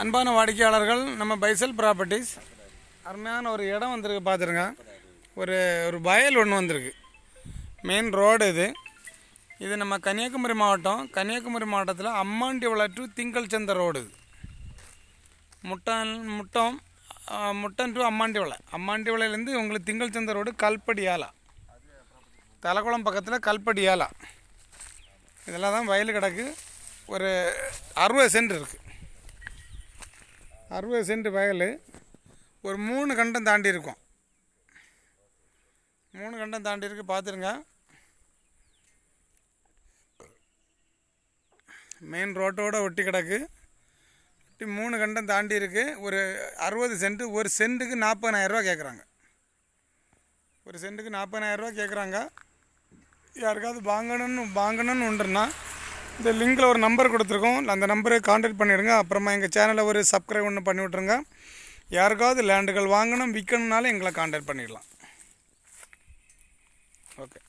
அன்பான வாடிக்கையாளர்கள் நம்ம பைசல் ப்ராப்பர்ட்டிஸ் அருமையான ஒரு இடம் வந்திருக்கு பார்த்துருங்க. ஒரு ஒரு வயல் ஒன்று வந்திருக்கு. மெயின் ரோடு இது. இது நம்ம கன்னியாகுமரி மாவட்டம். கன்னியாகுமரி மாவட்டத்தில் அம்மாண்டிவள டு திங்கள் சந்த ரோடு இது. முட்டன் முட்டம் முட்டன் டு அம்மாண்டி விளை அம்மாண்டி அம்மாண்டிவளையிலேருந்து உங்களுக்கு திங்கள் சந்த ரோடு கல்படி ஆலா. தலைக்குளம் பக்கத்தில் கல்படி ஆலா. இதெல்லாம் தான் வயல் கிடக்கு. ஒரு அறுபது சென்ட் இருக்குது அறுபது சென்ட் வயல். ஒரு மூணு கண்டம் தாண்டி இருக்கும். மூணு கண்டம் தாண்டி இருக்கு பார்த்துருங்க மெயின் ரோட்டோட ஒட்டி கிடக்கு. ஒட்டி மூணு கண்டம் தாண்டி இருக்கு. ஒரு அறுபது சென்ட் ஒரு சென்ட்டுக்கு நாற்பதாயிரரூவா கேட்குறாங்க ஒரு சென்ட்டுக்கு நாற்பதாயிரரூவா கேட்குறாங்க யாருக்காவது வாங்கணும்னு வாங்கணும்னு உண்டுன்னா இந்த லிங்கில் ஒரு நம்பர் கொடுத்துருக்கோம். அந்த நம்பரை காண்டாக்ட் பண்ணிடுங்க. அப்புறமா எங்கள் சேனலை ஒரு சப்ஸ்கிரைப் ஒன்று பண்ணி விட்ருங்க யாருக்காவது லேண்டுகள் வாங்கணும் விற்கணுன்னாலும் எங்களை காண்டாக்ட் பண்ணிடலாம். ஓகே